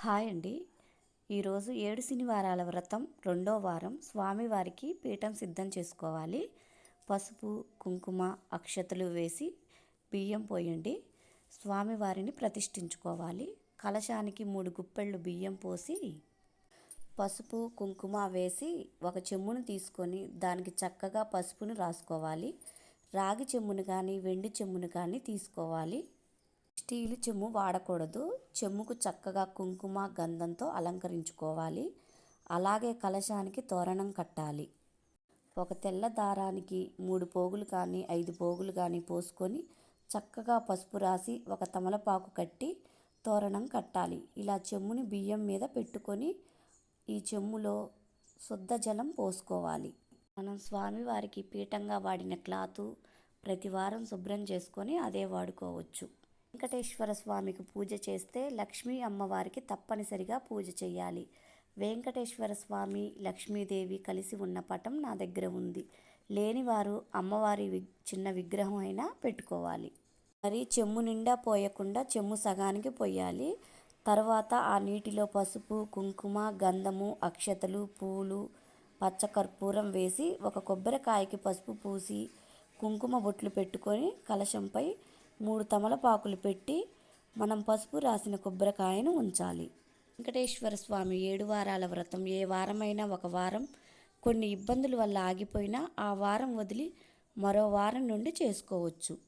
Hi అండి. ఈరోజు ఏడు శనివారాల వ్రతం రెండో వారం స్వామివారికి పీఠం సిద్ధం చేసుకోవాలి. పసుపు కుంకుమ అక్షతలు వేసి బియ్యం పోయండి. స్వామివారిని ప్రతిష్ఠించుకోవాలి. కలశానికి మూడు గుప్పెళ్ళు బియ్యం పోసి పసుపు కుంకుమ వేసి ఒక చెమ్మును తీసుకొని దానికి చక్కగా పసుపును రాసుకోవాలి. రాగి చెమ్మును కానీ వెండి చెమ్మును కానీ తీసుకోవాలి. స్టీలు చెమ్ము వాడకూడదు. చెమ్ముకు చక్కగా కుంకుమ గంధంతో అలంకరించుకోవాలి. అలాగే కలశానికి తోరణం కట్టాలి. ఒక తెల్ల దారానికి మూడు పోగులు కానీ ఐదు పోగులు కానీ పోసుకొని చక్కగా పసుపు రాసి ఒక తమలపాకు కట్టి తోరణం కట్టాలి. ఇలా చెమ్ముని బియ్యం మీద పెట్టుకొని ఈ చెమ్ములో శుద్ధ జలం పోసుకోవాలి. మనం స్వామివారికి పీఠంగా వాడిన క్లాతు ప్రతి వారం శుభ్రం చేసుకొని అదే వాడుకోవచ్చు. వెంకటేశ్వర స్వామికి పూజ చేస్తే లక్ష్మీ అమ్మవారికి తప్పనిసరిగా పూజ చేయాలి. వెంకటేశ్వర స్వామి లక్ష్మీదేవి కలిసి ఉన్న పటం నా దగ్గర ఉంది. లేనివారు అమ్మవారి వి చిన్న విగ్రహం అయినా పెట్టుకోవాలి. మరి చెమ్ము నిండా పోయకుండా చెమ్ము సగానికి పోయాలి. తర్వాత ఆ నీటిలో పసుపు కుంకుమ గంధము అక్షతలు పూలు పచ్చకర్పూరం వేసి ఒక కొబ్బరికాయకి పసుపు పూసి కుంకుమ బొట్లు పెట్టుకొని కలశంపై మూడు తమలపాకులు పెట్టి మనం పసుపు రాసిన కొబ్బరికాయను ఉంచాలి. వెంకటేశ్వర స్వామి ఏడు వారాల వ్రతం. ఏ వారమైనా ఒక వారం కొన్ని ఇబ్బందుల వల్ల ఆగిపోయినా ఆ వారం వదిలి మరో వారం నుండి చేసుకోవచ్చు.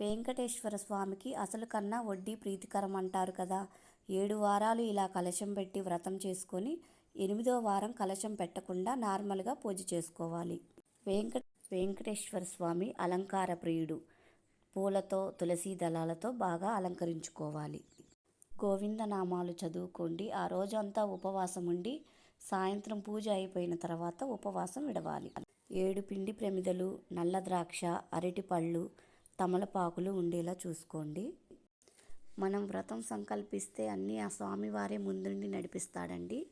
వెంకటేశ్వర స్వామికి అసలు కన్నా వడ్డీ ప్రీతికరం అంటారు కదా. ఏడు వారాలు ఇలా కలశం పెట్టి వ్రతం చేసుకొని ఎనిమిదో వారం కలశం పెట్టకుండా నార్మల్గా పూజ చేసుకోవాలి. వెంకట వెంకటేశ్వర స్వామి అలంకార ప్రియుడు. పూలతో తులసి దళాలతో బాగా అలంకరించుకోవాలి. గోవిందనామాలు చదువుకోండి. ఆ రోజంతా ఉపవాసం ఉండి సాయంత్రం పూజ అయిపోయిన తర్వాత ఉపవాసం విడవాలి. ఏడు పిండి ప్రమిదలు నల్ల ద్రాక్ష అరటిపళ్ళు తమలపాకులు ఉండేలా చూసుకోండి. మనం వ్రతం సంకల్పిస్తే అన్నీ ఆ స్వామివారే ముందుండి నడిపిస్తాడండి.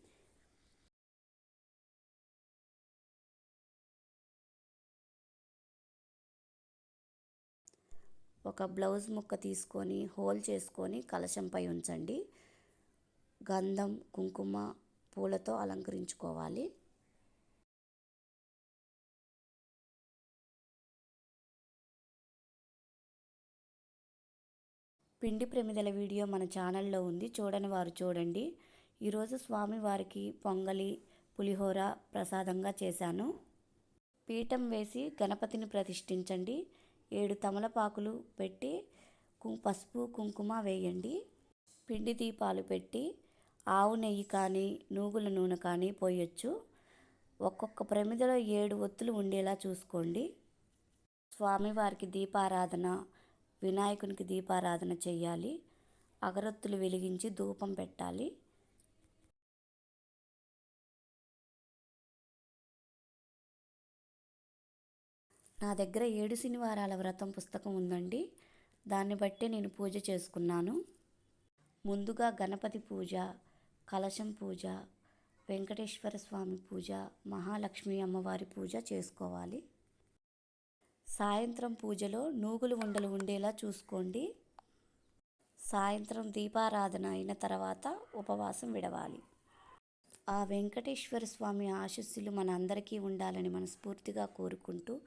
ఒక బ్లౌజ్ ముక్క తీసుకొని హోల్ చేసుకొని కలశంపై ఉంచండి. గంధం కుంకుమ పూలతో అలంకరించుకోవాలి. పిండి ప్రమిదల వీడియో మన ఛానల్లో ఉంది. చూడని వారు చూడండి. ఈరోజు స్వామివారికి పొంగలి పులిహోర ప్రసాదంగా చేశాను. పీఠం వేసి గణపతిని ప్రతిష్ఠించండి. ఏడు తమలపాకులు పెట్టి పసుపు కుంకుమ వేయండి. పిండి దీపాలు పెట్టి ఆవు నెయ్యి కానీ నూగుల నూనె కానీ పోయొచ్చు. ఒక్కొక్క ప్రమిదలో ఏడు ఒత్తులు ఉండేలా చూసుకోండి. స్వామివారికి దీపారాధన వినాయకునికి దీపారాధన చేయాలి. అగరొత్తులు వెలిగించి ధూపం పెట్టాలి. నా దగ్గర ఏడు శనివారాల వ్రతం పుస్తకం ఉందండి. దాన్ని బట్టి నేను పూజ చేసుకున్నాను. ముందుగా గణపతి పూజ కలశం పూజ వెంకటేశ్వర స్వామి పూజ మహాలక్ష్మి అమ్మవారి పూజ చేసుకోవాలి. సాయంత్రం పూజలో నూగులు ఉండలు ఉండేలా చూసుకోండి. సాయంత్రం దీపారాధన అయిన తర్వాత ఉపవాసం విడవాలి. ఆ వెంకటేశ్వర స్వామి ఆశస్సులు మన అందరికీ ఉండాలని మనస్ఫూర్తిగా కోరుకుంటూ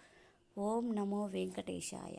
ఓం నమో వెంకటేశాయ.